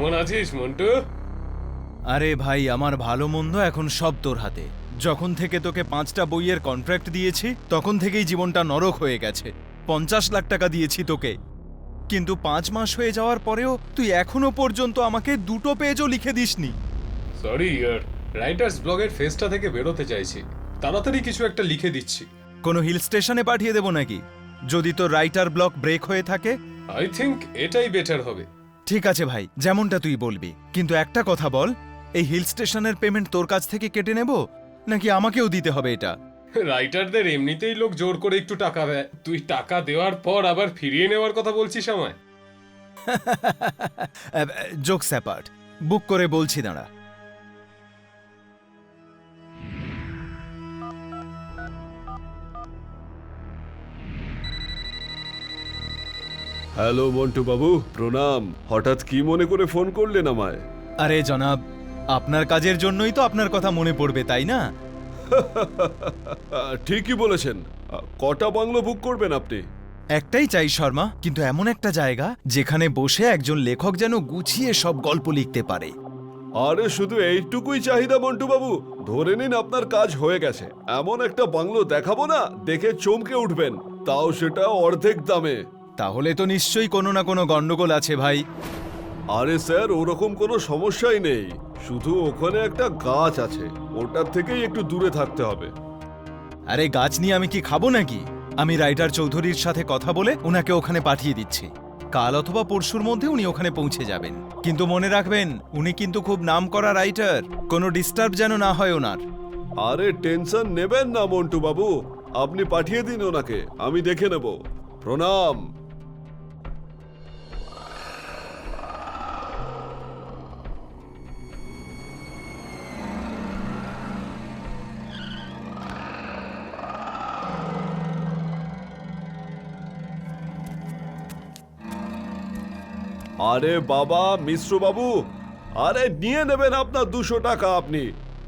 কেমন আছিস মন্টু? আরে ভাই আমার ভালো মন্দ এখন সব তোর হাতে। যখন থেকে তোকে পাঁচটা বইয়ের কন্ট্রাক্ট দিয়েছি তখন থেকেই জীবনটা নরক হয়ে গেছে। পঞ্চাশ লাখ টাকা দিয়েছি তোকে। কিন্তু পাঁচ মাস হয়ে যাওয়ার পরেও তুই এখনও পর্যন্ত আমাকে দুটো পেজও লিখে দিসনি। সরি ইয়ার রাইটার্স ব্লগের ফেসটা থেকে বেরোতে চাইছি। তাড়াতাড়ি কিছু একটা লিখে দিচ্ছি। কোনো হিল স্টেশনে পাঠিয়ে দেবো নাকি? যদি তোর রাইটার ব্লক ব্রেক হয়ে থাকে। আই থিংক এটাই বেটার হবে। ঠিক আছে ভাই যেমনটা তুই বলবি। কিন্তু একটা কথা বল এই হিল স্টেশনের পেমেন্ট তোর কাছ থেকে কেটে নেব নাকি আমাকেও দিতে হবে এটা? রাইটারদের এমনিতেই লোক জোর করে একটু টাকা দেয়। তুই টাকা দেওয়ার পর আবার ফিরিয়ে নেওয়ার কথা বলছিস আমায়? জোক স্যাপার্ট বুক করে বলছি দাঁড়া। হ্যালো মন্টু বাবু প্রণাম। হঠাৎ কি মনে করে ফোন করলেন আমায়? আরে জনাব আপনার কাজের জন্যই তো আপনার কথা মনে পড়বে তাই না? ঠিকই বলেছেন। কটা বাংলো বুক করবেন আপনি? একটাই চাই শর্মা কিন্তু এমন একটা জায়গা যেখানে বসে একজন লেখক যেন গুছিয়ে সব গল্প লিখতে পারে। আরে শুধু এইটুকুই চাহিদা মন্টু বাবু। ধরে নিন আপনার কাজ হয়ে গেছে। এমন একটা বাংলো দেখাবো না দেখে চমকে উঠবেন। তাও সেটা অর্ধেক দামে। তাহলে তো নিশ্চয়ই কোনো না কোনো গন্ডগোল আছে ভাই। আরে স্যার ওরকম কোনো সমস্যাই নেই। শুধু ওখানে একটা গাছ আছে ওটার থেকেই একটু দূরে থাকতে হবে। আরে গাছ নিয়ে আমি কি খাব নাকি? আমি রাইটার চৌধুরীর সাথে কথা বলে ওনাকে ওখানে পাঠিয়ে দিচ্ছি। কাল অথবা পরশুর মধ্যে উনি ওখানে পৌঁছে যাবেন। কিন্তু মনে রাখবেন উনি কিন্তু খুব নাম করা রাইটার। কোনো ডিস্টার্ব যেন না হয় ওনার। আরে টেনশন নেবেন না মন্টু বাবু আপনি পাঠিয়ে দিন ওনাকে আমি দেখে নেব। প্রণাম। আরে বাবা মিশ্র বাবু আরে নিয়ে নেবেন আপনার দুশো টাকা আপনি।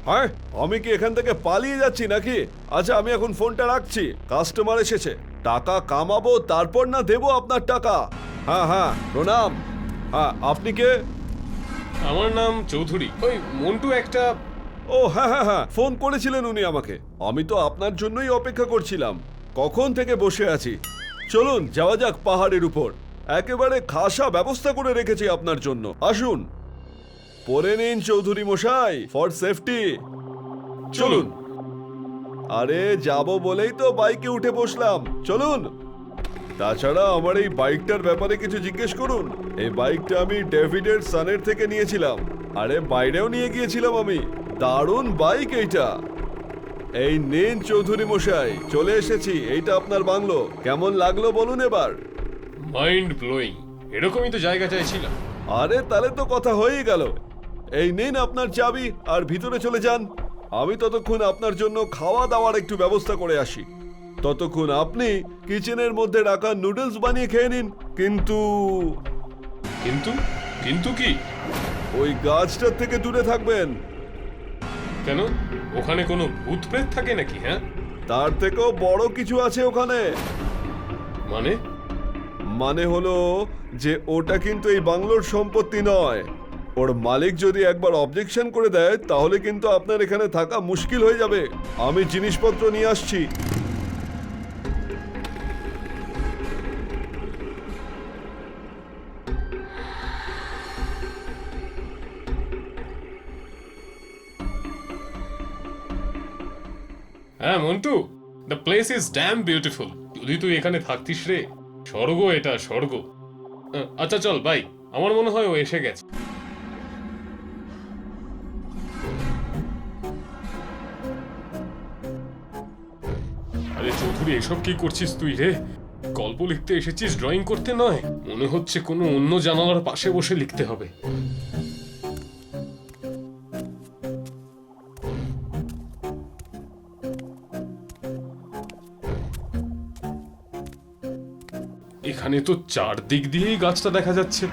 হ্যাঁ আমি কি এখান থেকে পালিয়ে যাচ্ছি নাকি? আচ্ছা আমি এখন ফোনটা রাখছি। কাস্টমার এসেছে। টাকা কামাবো তারপর না দেবো আপনার টাকা। হ্যাঁ হ্যাঁ প্রণাম। হ্যাঁ আপনি কে? আমার নাম চৌধুরী। ওই মন্টু একটা ও হ্যাঁ হ্যাঁ হ্যাঁ ফোন করেছিলেন উনি আমাকে। আমি তো আপনার জন্যই অপেক্ষা করছিলাম। কখন থেকে বসে আছি? চলুন যাওয়া যাক পাহাড়ের উপর। একেবারে খাসা ব্যবস্থা করে রেখেছি আপনার জন্য। আসুন। পরে নিন চৌধুরী মশাই ফর সেফটি চলুন। আরে, যাব বলেই তো বাইকে উঠে বসলাম। চলুন। তাছাড়া আমার এই বাইকটার ব্যাপারে কিছু জিজ্ঞেস করুন। এই বাইকটা আমি ডেভিডের সানের থেকে নিয়েছিলাম। আরে, বাইরেও নিয়ে গিয়েছিলাম আমি। দারুণ বাইক এইটা। এই নেন চৌধুরী মশাই, চলে এসেছি। এইটা আপনার বাংলো। কেমন লাগল বলুন এবার। মাইন্ড ব্লোয়িং এরকমই তো জায়গা চাইছিলাম। আরে তাহলে তো কথা হয়েই গেল। এই নিন আপনার চাবি আর ভিতরে চলে যান। আমি ততক্ষণ আপনার জন্য খাওয়া দাওয়ার একটু ব্যবস্থা করে আসি। ততক্ষণ আপনি কিচেনের মধ্যে রাখা নুডলস বানিয়ে খেয়ে নিন। কিন্তু কিন্তু? কিন্তু কি? ওই গাছটার থেকে দূরে থাকবেন। কেন? ওখানে কোনো ভূত প্রেত থাকে নাকি হ্যাঁ? তার থেকেও বড় কিছু আছে ওখানে। মানে? মানে হলো যে ওটা কিন্তু এই বাংলোর সম্পত্তি নয়। ওর মালিক যদি একবার অবজেকশন করে দেয়, তাহলে কিন্তু আপনার এখানে থাকা মুশকিল হয়ে যাবে। আমি জিনিসপত্র নিয়ে আসছি। হ্যাঁ Montu the place is damn beautiful যদি তুই এখানে থাকতিস রে। স্বর্গ এটা, স্বর্গ। আচ্ছা চল ভাই আমার মনে হয় ও এসে গেছে। আরে চৌধুরী, এসব কি করছিস তুই রে? গল্প লিখতে এসেছিস ড্রয়িং করতে নয়? মনে হচ্ছে কোনো অন্য জানালার পাশে বসে লিখতে হবে। এখানে তো চারদিক দিয়েই গাছটা দেখা যাচ্ছে।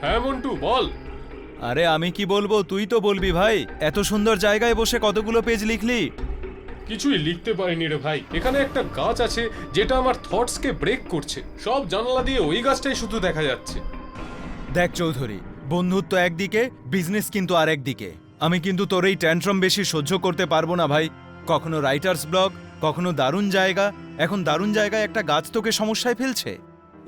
হ্যাঁ মন্টু বল। আরে আমি কি বলব তুই তো বলবি ভাই। এত সুন্দর জায়গায় বসে কতগুলো পেজ লিখলি? কিছুই লিখতে পারিনি রে ভাই। এখানে একটা গাছ আছে যেটা আমার থটসকে ব্রেক করছে। সব জানালা দিয়ে ওই গাছটাই শুধু দেখা যাচ্ছে। দেখ চৌধুরী বন্ধুত্ব একদিকে বিজনেস কিন্তু আর একদিকে আমি কিন্তু তোর এই ট্যান্ট্রাম বেশি সহ্য করতে পারব না ভাই। কখনো রাইটার্স ব্লগ কখনো দারুণ জায়গা। এখন দারুণ জায়গায় একটা গাছ তোকে সমস্যায় ফেলছে।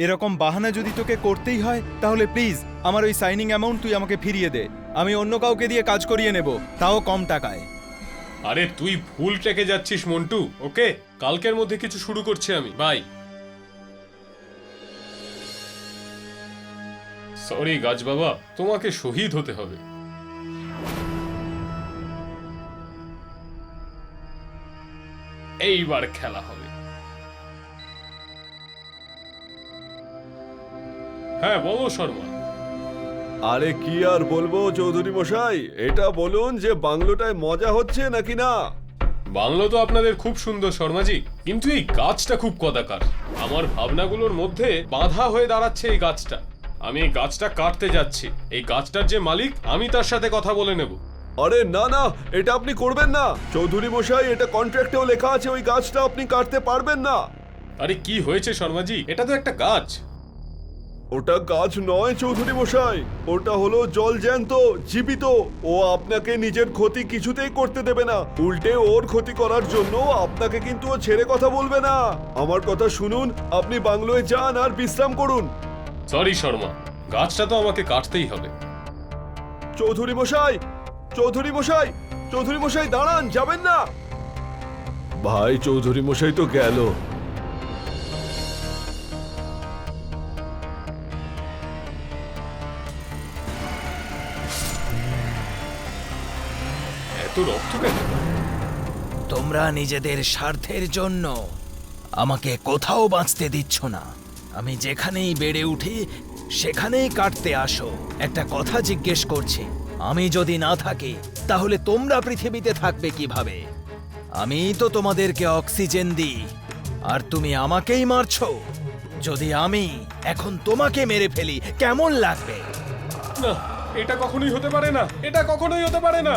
এরকম বাহানা যদি তোকে করতেই হয়, তাহলে প্লিজ আমার ওই সাইনিং অ্যামাউন্ট তুই আমাকে ফিরিয়ে দে। আমি অন্য কাউকে দিয়ে কাজ করিয়ে নেব, তাও কম টাকায়। আরে তুই ভুল ট্রেকে যাচ্ছিস, মন্টু, ওকে? কালকের মধ্যে কিছু শুরু করছি আমি বাই সরি গাছ বাবা, তোমাকে শহীদ হতে হবে। এইবার খেলা হবে। হ্যাঁ বলো শর্মা। আরে কি আর বলব চৌধুরী মশাই? এটা বলুন যে বাংলোটায় মজা হচ্ছে নাকি না? বাংলো তো আপনাদের খুব সুন্দর শর্মাজি। কিন্তু এই গাছটা খুব কদাকার। আমার ভাবনাগুলোর মধ্যে বাধা হয়ে দাঁড়াচ্ছে এই গাছটা। আমি এই গাছটা কাটতে যাচ্ছি। এই গাছটার যে মালিক আমি তার সাথে কথা বলে নেব। আরে না না এটা আপনি করবেন না। চৌধুরী মশাই এটা কন্ট্রাক্টেও লেখা আছে ওই গাছটা আপনি কাটতে পারবেন না। আরে কি হয়েছে শর্মাজি? এটা তো একটা গাছ। ওটা গাছ নয় চৌধুরী মশাই। ওটা হলো জল জ্যান্ত জীবিত। ও আপনাকে নিজের ক্ষতি কিছুতেই করতে দেবে না। উল্টে ওর ক্ষতি করার জন্য আপনাকে কিন্তু ও ছেড়ে কথা বলবে না। আমার কথা শুনুন আপনি বাংলোয় যান আর বিশ্রাম করুন। সরি শর্মা। গাছটা তো আমাকে কাটতেই হবে। চৌধুরী মশাই চৌধুরী মশাই চৌধুরী মশাই দাঁড়ান যাবেন না। ভাই চৌধুরী মশাই তো গেল। এত রক্ত কেন? তোমরা নিজেদের স্বার্থের জন্য আমাকে কোথাও বাঁচতে দিচ্ছ না। আমি যেখানেই বেড়ে উঠি সেখানেই কাটতে আসো। একটা কথা জিজ্ঞেস করছি আমি যদি না থাকি তাহলে তোমরা পৃথিবীতে থাকবে কীভাবে? আমি তো তোমাদেরকে অক্সিজেন দিই আর তুমি আমাকেই মারছো। যদি আমি এখন তোমাকে মেরে ফেলি কেমন লাগবে? না এটা কখনোই হতে পারে না এটা কখনোই হতে পারে না।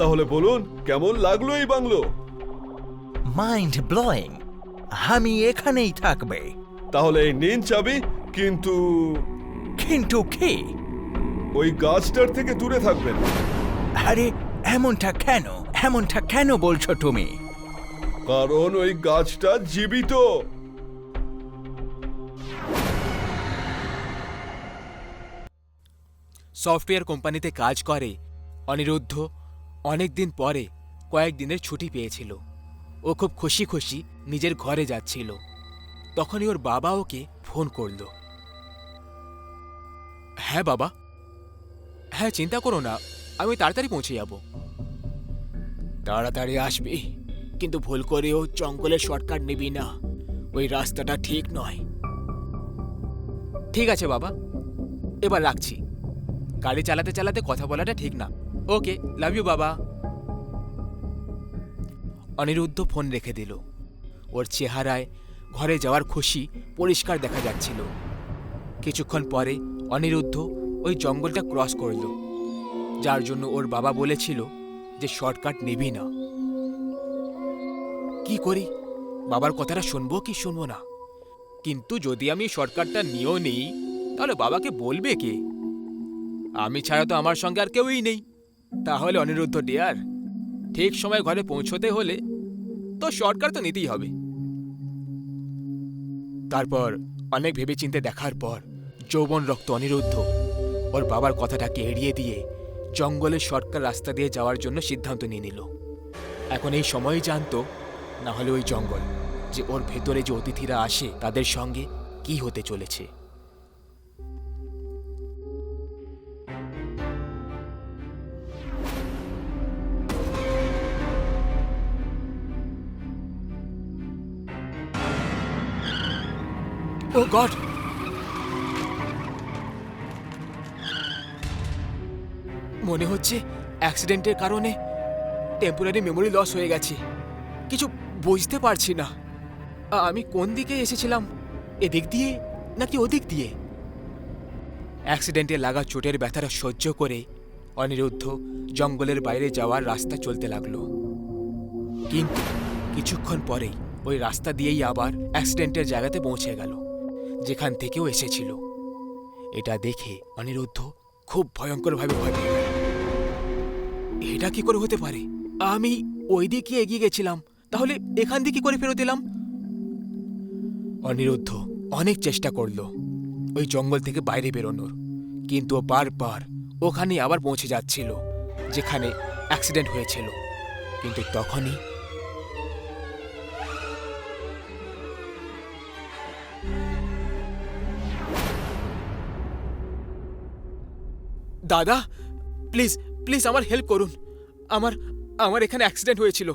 তাহলে বলুন কেমন লাগল এই বাংলো? মাইন্ড ব্লোয়িং আমি এখানেই থাকবে। তাহলে এই নিন চাবি কিন্তু কিন্তু কি? ওই গাছটার থেকে দূরে থাকবেন। আরে এমনটা কেন? এমনটা কেন বলছো তুমি? কারণ ওই গাছটা জীবিত। সফটওয়্যার কোম্পানিতে কাজ করে অনিরুদ্ধ। অনেক দিন পরে কয়েকদিনের ছুটি পেয়েছিল। ও খুব খুশি খুশি নিজের ঘরে যাচ্ছিল। তখনই ওর বাবা ওকে ফোন করল। হ্যাঁ বাবা। হ্যাঁ চিন্তা করো না। আমি তাড়াতাড়ি পৌঁছে যাব। তাড়াতাড়ি আসবি। কিন্তু ভুল করেও জঙ্গলের শর্টকাট নিবি না। ওই রাস্তাটা ঠিক নয়। ঠিক আছে বাবা। এবার রাখছি। গাড়ি চালাতে চালাতে কথা বলাটা ঠিক না। ওকে লাভ ইউ বাবা অনিরুদ্ধ ফোন রেখে দিল। ওর চেহারায় ঘরে যাওয়ার খুশি পরিষ্কার দেখা যাচ্ছিল। কিছুক্ষণ পরে অনিরুদ্ধ ওই জঙ্গলটা ক্রস করল। যার জন্য ওর বাবা বলেছিল যে শর্টকাট নেবি না। কি করি? বাবার কথাটা শুনব কি শুনব না? কিন্তু যদি আমি শর্টকাটটা নিয়েও নেই, তাহলে বাবাকে বলবে কে? আমি ছাড়া তো আমার সঙ্গে আর কেউই নেই। তাহলে অনিরুদ্ধ ডিয়ার ঠিক সময় ঘরে পৌঁছতে হলে তো শর্টকাট তো নিতেই হবে। তারপর অনেক ভেবেচিন্তে দেখার পর যৌবন রক্ত অনিরুদ্ধ, ওর বাবার কথাটাকে এড়িয়ে দিয়ে জঙ্গলের শর্টকাট রাস্তা দিয়ে যাওয়ার জন্য সিদ্ধান্ত নিয়ে নিল। এখন এই সময়ই জানতো, না হলে ওই জঙ্গল যে ওর ভেতরে যে অতিথিরা আসে তাদের সঙ্গে কি হতে চলেছে। ও গড মনে হচ্ছে অ্যাক্সিডেন্টের কারণে টেম্পোরারি মেমোরি লস হয়ে গেছে। কিছু বুঝতে পারছি না। আমি কোন দিকে এসেছিলাম? এদিক দিয়ে নাকি ওদিক দিয়ে? অ্যাক্সিডেন্টে লাগা চোটের ব্যথাটা সহ্য করে অনিরুদ্ধ জঙ্গলের বাইরে যাওয়ার রাস্তা চলতে লাগল। কিন্তু কিছুক্ষণ পরেই ওই রাস্তা দিয়েই আবার অ্যাক্সিডেন্টের জায়গাতে পৌঁছে গেল। যেখান থেকেও এসেছিল। এটা দেখে অনিরুদ্ধ খুব ভয়ঙ্করভাবে ভয় পেয়ে এটা কি করে হতে পারে? আমি ওই দিকে এগিয়ে গেছিলাম, তাহলে এখান দিয়ে কি করে ফেরত এলাম? অনিরুদ্ধ অনেক চেষ্টা করল, ওই জঙ্গল থেকে বাইরে বেরোনোর। কিন্তু বারবার ওখানে আবার পৌঁছে যাচ্ছিল, যেখানে অ্যাক্সিডেন্ট হয়েছিল। কিন্তু তখনই দাদা প্লিজ প্লিজ আমার হেল্প করুন। আমার আমার এখানে অ্যাক্সিডেন্ট হয়েছিল।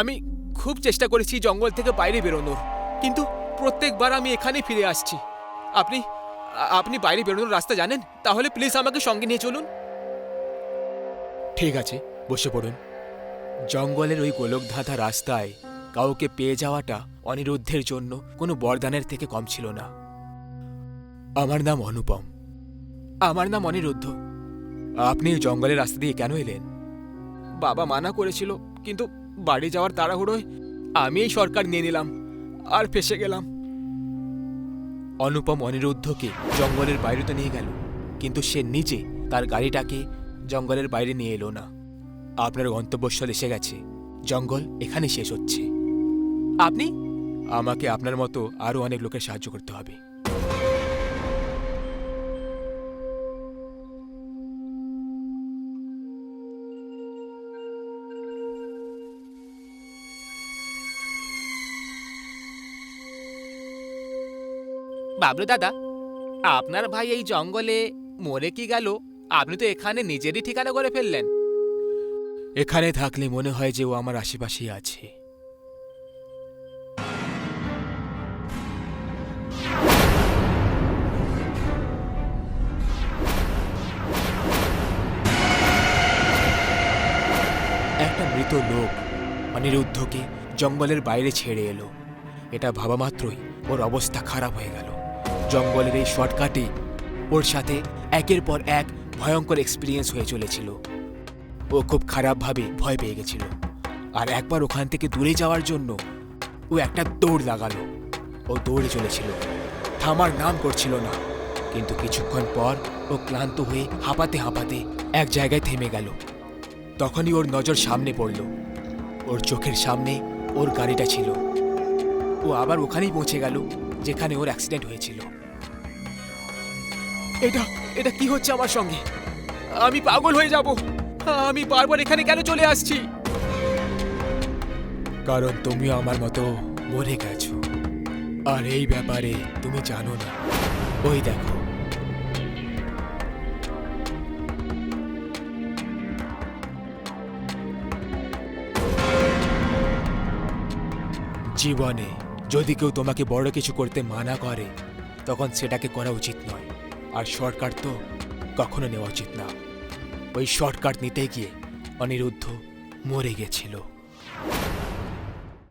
আমি খুব চেষ্টা করেছি জঙ্গল থেকে বাইরে বেরোনোর, কিন্তু প্রত্যেকবার আমি এখানেই ফিরে আসছি। আপনি আপনি বাইরে বেরোনোর রাস্তা জানেন? তাহলে প্লিজ আমাকে সঙ্গে নিয়ে চলুন। ঠিক আছে, বসে পড়ুন। জঙ্গলের ওই গোলকধাঁধা রাস্তায় কাউকে পেয়ে যাওয়াটা অনিরুদ্ধের জন্য কোনো বরদানের থেকে কম ছিল না। আমার নাম অনুপম। আমার নাম অনিরুদ্ধ। আপনি জঙ্গলের রাস্তা দিয়ে কেন এলেন? বাবা মানা করেছিল, কিন্তু বাড়ি যাওয়ার তাড়াহুড়োয় আমি এই সরকার নিয়ে নিলাম, আর ফেসে গেলাম। অনুপম অনিরুদ্ধকে জঙ্গলের বাইরে তো নিয়ে গেল, কিন্তু সে নিজে তার গাড়িটাকে জঙ্গলের বাইরে নিয়ে এলো না। আপনার গন্তব্যস্থল এসে গেছে। জঙ্গল এখানে শেষ হচ্ছে। আপনি? আমাকে আপনার মতো আরও অনেক লোকের সাহায্য করতে হবে। বাবলু দাদা, আপনার ভাই এই জঙ্গলে মরে কি গেল? আপনি তো এখানে নিজেরই ঠিকানা করে ফেললেন। এখানে থাকলে মনে হয় যে ও আমার আশেপাশেই আছে। একটা মৃত লোক, অনিরুদ্ধকে জঙ্গলের বাইরে ছেড়ে এলো। এটা ভাবা মাত্রই ওর অবস্থা খারাপ হয়ে গেল। জঙ্গলের এই শর্টকাটে ওর সাথে একের পর এক ভয়ঙ্কর এক্সপিরিয়েন্স হয়ে চলেছিল। ও খুব খারাপভাবে ভয় পেয়ে গেছিল। আর একবার ওখান থেকে দূরে যাওয়ার জন্য ও একটা দৌড় লাগালো। ও দৌড়ে চলেছিল। থামার নাম করছিল না। কিন্তু কিছুক্ষণ পর ও ক্লান্ত হয়ে হাঁপাতে হাঁপাতে এক জায়গায় থেমে গেল। তখনই ওর নজর সামনে পড়ল। ওর চোখের সামনে ওর গাড়িটা ছিল। ও আবার ওখানেই পৌঁছে গেল, যেখানে ওর অ্যাক্সিডেন্ট হয়েছিল। এটা এটা কি হচ্ছে আমার সঙ্গে? আমি পাগল হয়ে যাব। আমি বারবার এখানে কেন চলে আসছি? কারণ তুমিও আমার মতো মরে গেছো। আর এই ব্যাপারে তুমি জানো না। ওই দেখো। জীবনে যদি কেউ তোমাকে বড় কিছু করতে মানা করে, তখন সেটাকে করা উচিত নয়। আর শর্টকাট তো কখনো নেওয়া উচিত না। ওই শর্টকাট নিতে গিয়ে অনিরুদ্ধ মরে গেছিল।